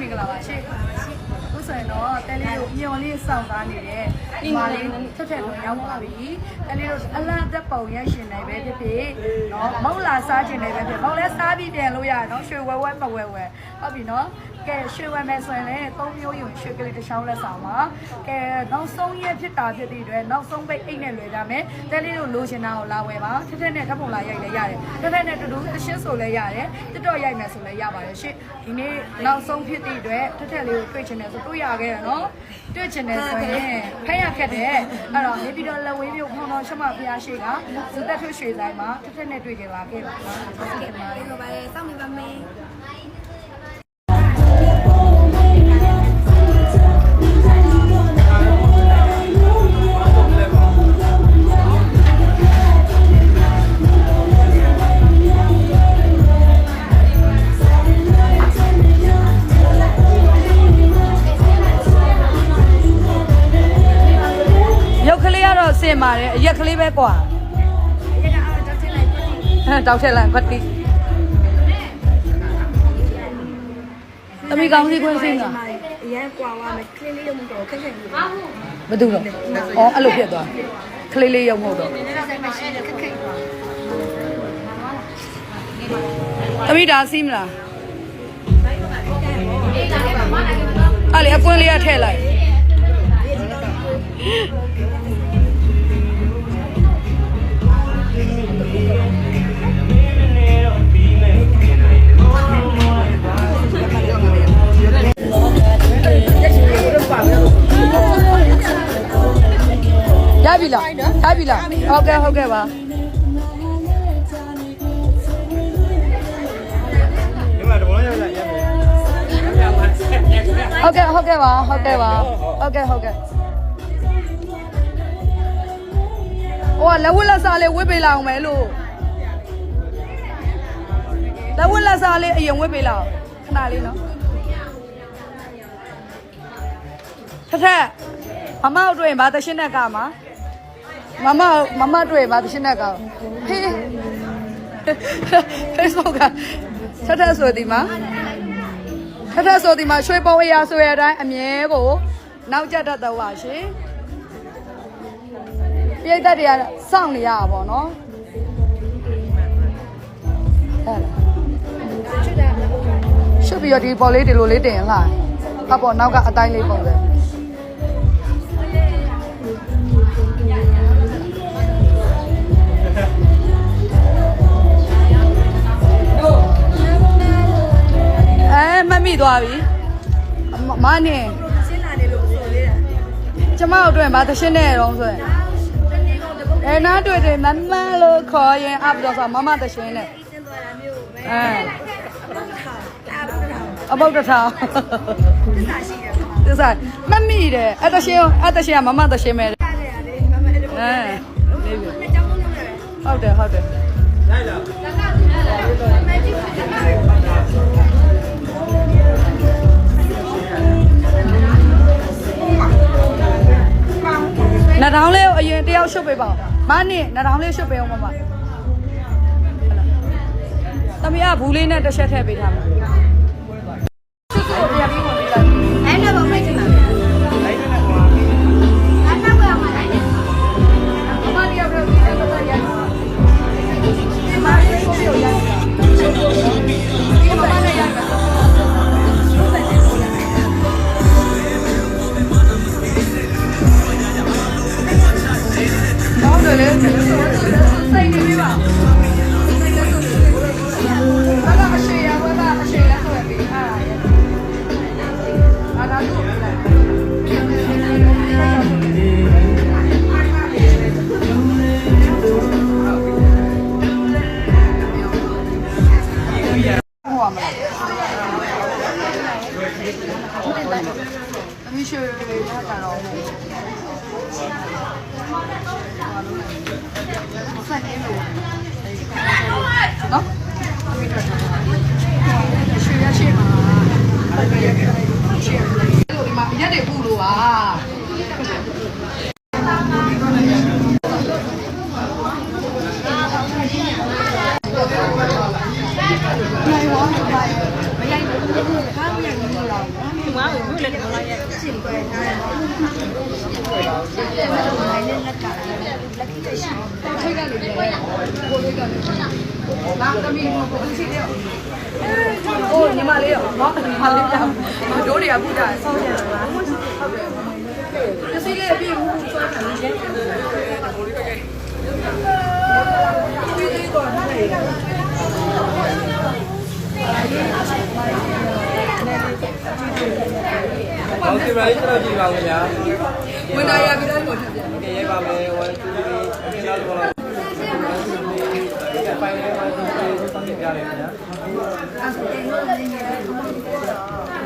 မင်္ဂလာပါရှင်ခုဆိုရင်တော့တဲလေးတို့ညော်လေးစောင့်သားနေတဲ့ဒီမလေးထက်ထက်ကိုရောက်ပါပြီတဲလေးတို့အလားတက်ပုံရရှင်နိုင်ပဲဖြစ်ဖြစ်နော်မောက်လာစားခြင်းနိုင်ပဲဖြစ်မောက်လဲစားပြီးပြန်လို့ရတယ်နော်ရွှေဝဲဝဲမဝဲဝဲဟုတ်ပြီနော် ကဲရွှေဝဲမယ်ဆိုရင်လည်း၃မျိုးယူရွှေကလေးတစ်ချောင်းလက်ဆောင်ပါကဲနောက်ဆုံးရက်ဖြစ်တာဖြစ်တဲ့အတွက်နောက်ဆုံးပိတ်အိတ်နဲ့လွယ်ကြမယ်တဲလေးတို့လိုချင်တာကိုလာဝယ်ပါထက်ထက်နဲ့ဓာတ်ပုံလာရိုက်လည်းရတယ်ထက်ထက်နဲ့တူတူအရှင်းဆိုလည်းရတယ်တက်တော့ရိုက်မယ်ဆိုလည်းရပါတယ်ရှင့်ဒီနေ့နောက်ဆုံးဖြစ်တဲ့အတွက်ထက်ထက်လေးကိုတွေ့ချင်တယ်ဆိုတွေ့ရခဲ့ရနော်တွေ့ချင်တယ်ဆိုရင်ဖက်ရခက်တယ်အဲ့တော့နေပြီးတော့လက်ဝေးမျိုးခေါင်းတော်ရှမဖျားရှိကဇသက်ထွေးရွှေဆိုင်မှာထက်ထက်နဲ့တွေ့ကြလာခဲ့ပါနော်ဟုတ်ကဲ့ပါဒီလိုပါလေစောင့်နေပါမယ် င်ပါတယ်အရက်ကလေးပဲကွာရက်ကအော်တောက်ထက်လိုက်ပတ်တိဟဲ့တောက်ထက်လိုက်ပတ်တိသမီးကောင်းလေးခွင့်စင်းတာအရန်ကွာဝါမယ်ကလေးလေးရုံတော့ခက်ခက်ကြီးမဟုတ်မတူတော့အော်အဲ့လိုဖြစ်သွားကလေးလေးရုံမဟုတ်တော့သမီးဒါစီးမလားအဲ့လေအကွင်းလေးကထည့်လိုက် ပြီလားရပြီလားဟုတ်ကဲ့ဟုတ်ကဲ့ပါဒီမှာတော့လည်းရရရမယ်ဟုတ်ကဲ့ဟုတ်ကဲ့ပါဟုတ်ကဲ့ပါဟုတ်ကဲ့ဟုတ်ကဲ့ဟိုကလက်ဝက်လက်စားလေးဝစ်ပေးလာအောင်မယ်လို့လက်ဝက်လက်စားလေးအရင်ဝစ်ပေးလာအောင်ခဏလေးနော်ထက်ထက်မမတို့ရင်ဗာတရှင်းတဲ့ကမှာ မမမမတို့ရင်ဗာတရှင်းတဲ့ကဟေး Facebook ကထက်ထက်ဆိုဒီမှာထထဆိုဒီမှာရွှေပုံအရာဆိုရတဲ့အတိုင်းအမြဲကိုနောက်ကျတတ်တော့ပါရှင်ပြိတ္တတွေကစောင့်နေရတာပေါ့နော်အဲ့ဒါရှုပ်ပြီးတော့ဒီပေါ်လေးဒီလိုလေးတင်ရင်လာအပေါ်နောက်ကအတိုင်းလေးပုံပဲ သွားပြီမမနဲ့ရှင်းလာတယ်လို့ဆိုလေတာကျမတို့အတွက်ဗာသရှင်းနဲ့တော့ဆိုရင်တနေ့ကုန်တစ်ပုတ်အဲနားတွေ့တယ်မမလို့ခေါ်ရင်အပ်တော့ဆိုမမသရှင်းနဲ့ရှင်းသွားတာမျိုးပဲအဲအပုတ်တစ်ထောင်အပုတ်တစ်ထောင်အပုတ်တစ်ထောင်သစ္စာရှိတယ်သစ္စာမမိတယ်အတရှင်းအတရှင်းကမမသရှင်းပဲထားခဲ့ရတယ်မမအဲ့လိုအဲနေပြီနှစ်ကြောင်းလုံးလုံးရတယ်ဟုတ်တယ်ဟုတ်တယ်ရိုက်လား နှထောင်လေးကိုအရင်တယောက်ရှုပ်ပေးပါဦးမနဲ့နှထောင်လေးရှုပ်ပေးအောင်မမသမီးကဘူးလေးနဲ့တစ်ချက်ထည့်ပေးထားမှာရှုပ် အမရှိရ လာသမီးကိုကိုချစ်တယ်။အိုးညီမလေးရောနော်ညီမလေးတော့ဒိုးတွေကခုကြာဆောင်းနေတာလား။ဟုတ်ကဲ့။ကျစီလေးပြီးဟူးဆောင်းနေတယ်။ဒီလေးတော့နေတယ်။ဟုတ်ကဲ့ပါလေးတော့ကြည့်ပါဦးခင်ဗျာ။ဝင်လာရပြီးတော့ပြန်ပြန်။ကဲရဲပါမယ်1 2 3 아, 근데 이거는 이제